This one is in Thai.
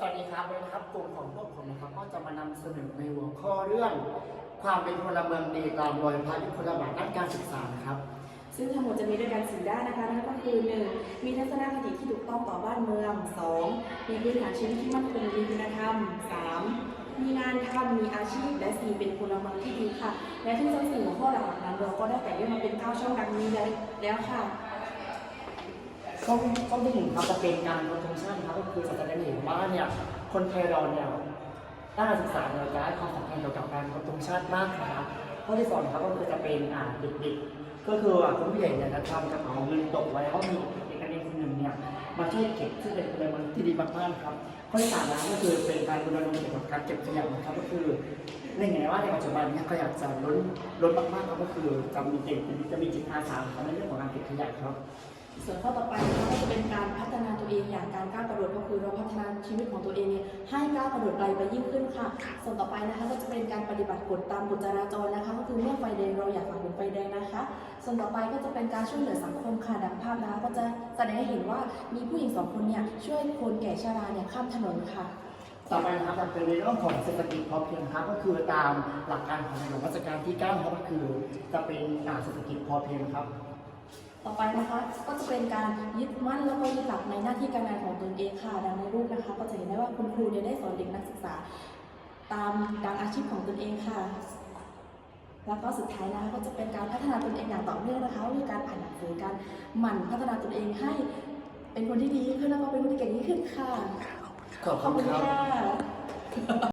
สวัสดีครับวันนี้ครับกลุ่มของพวกผมนะครับ ก็จะมานำเสนอในหัวข้อเรื่อง ความเป็นพลเมืองดีตามรอยพระยุคลบาทด้านการศึกษานะครับ ซึ่งทั้งหมดจะมีด้วยกันสี่ด้านนะคะนั่นก็คือ 1. มีทัศนคติที่ถูกต้องต่อบ้านเมือง 2. มีพื้นฐานชีวิตที่มั่นคงมีคุณธรรม 3. มีงานทำมีอาชีพ และ 4. เป็นพลเมืองที่ดีค่ะ และทั้งสองสี่หัวข้อหลักๆนั้นเราก็ได้แต่งเรื่องมาเป็นเก้าช่องดังนี้แล้วค่ะ ช่องช่อที่หนึ่งครับจะเป็นการลดทุนชาติครับก็คือจะได้เห็นว่าเนี่ยคนไทยเราเนี่ยด้านการศึกษาเนี่ยจะให้ความสำคัญเกี่ยวกับการลดทุนชาติมากนะครับข้อที่สองครับก็คือจะเป็นอ่าเด็กๆก็คืออ่าคนผู้ใหญ่เนี่ยจะทำกระเป๋าเงินตกไว้แล้วก็มีเด็กนักเรียนคนหนึ่งเนี่ยมาช่วยเก็บซึ่งเป็นพลเมืองที่ดีมากๆครับข้อที่สามนะครับก็คือเป็นการรณรงค์เกี่ยวกับการเก็บขยะนะครับก็คือในไงว่าในปัจจุบันเนี่ยขยะจะล้นล้นมากๆครับก็คือจะมีเด็กจะมีจิตอาสาครับในเรื่องของการเก็บขยะครับ ส่วนข้อต่อไปนะคะก็จะเป็นการพัฒนาตัวเองอย่างการก้าวกระโดดก็คือเราพัฒนาชีวิตของตัวเองเนี่ยให้ก้าวกระโดดไกลไปยิ่งขึ้นค่ะ ส่วนต่อไปนะคะก็จะเป็นการปฏิบัติกฎตามกฎจราจรนะคะก็คือเมื่อไฟแดงเราอยากฝ่าฝืนไฟแดงนะคะ ส่วนต่อไปก็จะเป็นการช่วยเหลือสังคมค่ะดังภาพนะคะก็จะแสดงให้เห็นว่ามีผู้หญิงสองคนเนี่ยช่วยคนแก่ชราเนี่ยข้ามถนนค่ะต่อไปนะครับจะเป็นในเรื่องของเศรษฐกิจพอเพียงครับก็คือตามหลักการของในหลวงรัชกาลที่9ครับก็คือจะเป็นอ่าเศรษฐกิจพอเพียงครับ ต่อไปนะคะก็จะเป็นการยึดมั่นแล้วก็ยึดหลักในหน้าที่การงานของตนเองค่ะดังในรูปนะคะ ก็จะเห็นได้ว่าคุณครูเนี่ยได้สอนเด็กนักศึกษา ตามดังอาชีพของตนเองค่ะ แล้วก็สุดท้ายนะคะก็จะเป็นการพัฒนาตนเองอย่างต่อเนื่องนะคะด้วยการอ่านหนังสือการหมั่นพัฒนาตนเองให้เป็นคนที่ดียิ่งขึ้นแล้วก็เป็นคนที่เก่งยิ่งขึ้นค่ะขอบขอบคุคุณณครับค่ะ